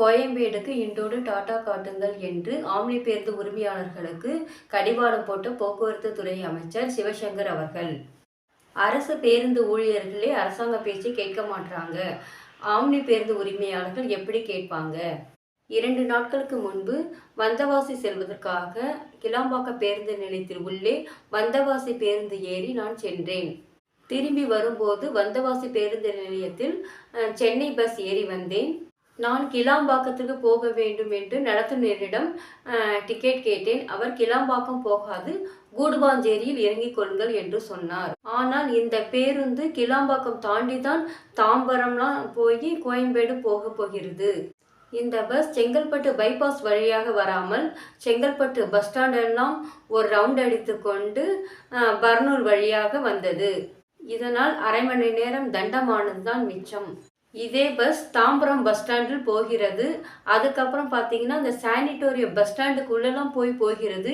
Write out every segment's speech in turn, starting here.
கோயம்பேடுக்கு இன்றோடு டாடா காட்டுங்கள் என்று ஆம்னி பேருந்து உரிமையாளர்களுக்கு கடிவாளம் போட்ட போக்குவரத்து துறை அமைச்சர் சிவசங்கர் அவர்கள். அரசு பேருந்து ஊழியர்களே அரசாங்க பேச்சை கேட்க மாட்டாங்க ஆம்னி பேருந்து உரிமையாளர்கள் எப்படி கேட்பாங்க? இரண்டு நாட்களுக்கு முன்பு வந்தவாசி செல்வதற்காக கிளாம்பாக்க பேருந்து நிலையத்தில் உள்ளே வந்தவாசி பேருந்து ஏறி நான் சென்றேன். திரும்பி வரும்போது வந்தவாசி பேருந்து நிலையத்தில் சென்னை பஸ் ஏறி வந்தேன். நான் கிளாம்பாக்கத்துக்கு போக வேண்டும் என்று நடத்துனரிடம் டிக்கெட் கேட்டேன். அவர் கிளாம்பாக்கம் போகாது கூடுவாஞ்சேரியில் இறங்கிக் கொள்ளுங்கள் என்று சொன்னார். ஆனால் இந்த பேருந்து கிளாம்பாக்கம் தாண்டி தான் தாம்பரம்லாம் போய் கோயம்பேடு போக போகிறது. இந்த பஸ் செங்கல்பட்டு பைபாஸ் வழியாக வராமல் செங்கல்பட்டு பஸ் ஸ்டாண்டெல்லாம் ஒரு ரவுண்ட் அடித்து கொண்டு பர்னூர் வழியாக வந்தது. இதனால் அரை மணி நேரம் தண்டமானது தான் மிச்சம். இதே பஸ் தாம்பரம் பஸ் ஸ்டாண்டில் போகிறது. அதுக்கப்புறம் பார்த்தீங்கன்னா இந்த சானிட்டோரியம் பஸ் ஸ்டாண்டுக்குள்ளெல்லாம் போய் போகிறது.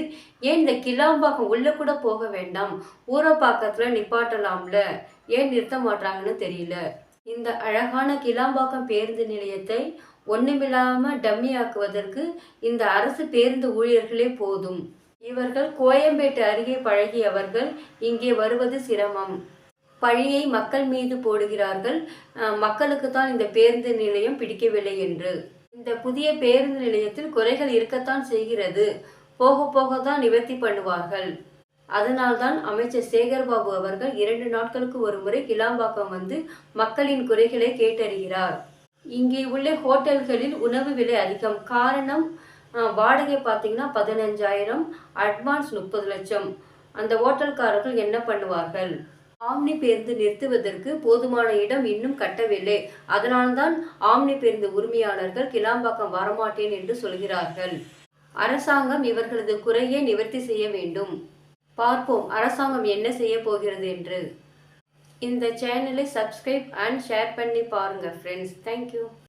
ஏன் இந்த கிளாம்பாக்கம் உள்ளே கூட போக வேண்டாம்? ஊரப்பாக்கத்தில் நிப்பாட்டலாம்ல? ஏன் நிறுத்த மாட்டாங்கன்னு தெரியல. இந்த அழகான கிளாம்பாக்கம் பேருந்து நிலையத்தை ஒன்றுமில்லாமல் டம்மி ஆக்குவதற்கு இந்த அரசு பேருந்து ஊழியர்களே போதும். இவர்கள் கோயம்பேட்டு அருகே பழகியவர்கள் இங்கே வருவது சிரமம். பழியை மக்கள் மீது போடுகிறார்கள். மக்களுக்கு தான் இந்த பேருந்து நிலையம் பிடிக்கவில்லை என்று. இந்த புதிய பேருந்து நிலையத்தில் குறைகள் இருக்கத்தான் செய்கிறது. போக போக தான் நிவர்த்தி பண்ணுவார்கள். அதனால்தான் அமைச்சர் சேகர்பாபு அவர்கள் இரண்டு நாட்களுக்கு ஒரு முறை கிளாம்பாக்கம் வந்து மக்களின் குறைகளை கேட்டறிகிறார். இங்கே உள்ள ஹோட்டல்களில் உணவு விலை அதிகம். காரணம் வாடகை பார்த்தீங்கன்னா பதினஞ்சாயிரம் அட்வான்ஸ் முப்பது லட்சம். அந்த ஹோட்டல்காரர்கள் என்ன பண்ணுவார்கள்? ஆம்னி பேருந்து நிறுத்துவதற்கு போதுமான இடம் இன்னும் கட்டவில்லை. அதனால்தான் ஆம்னி பேருந்து உரிமையாளர்கள் கிளாம்பாக்கம் வரமாட்டேன் என்று சொல்கிறார்கள். அரசாங்கம் இவர்களது குறையை நிவர்த்தி செய்ய வேண்டும். பார்ப்போம் அரசாங்கம் என்ன செய்ய போகிறது என்று. இந்த சேனலை சப்ஸ்கிரைப் அண்ட் ஷேர் பண்ணி பாருங்கள் ஃப்ரெண்ட்ஸ் தேங்க்யூ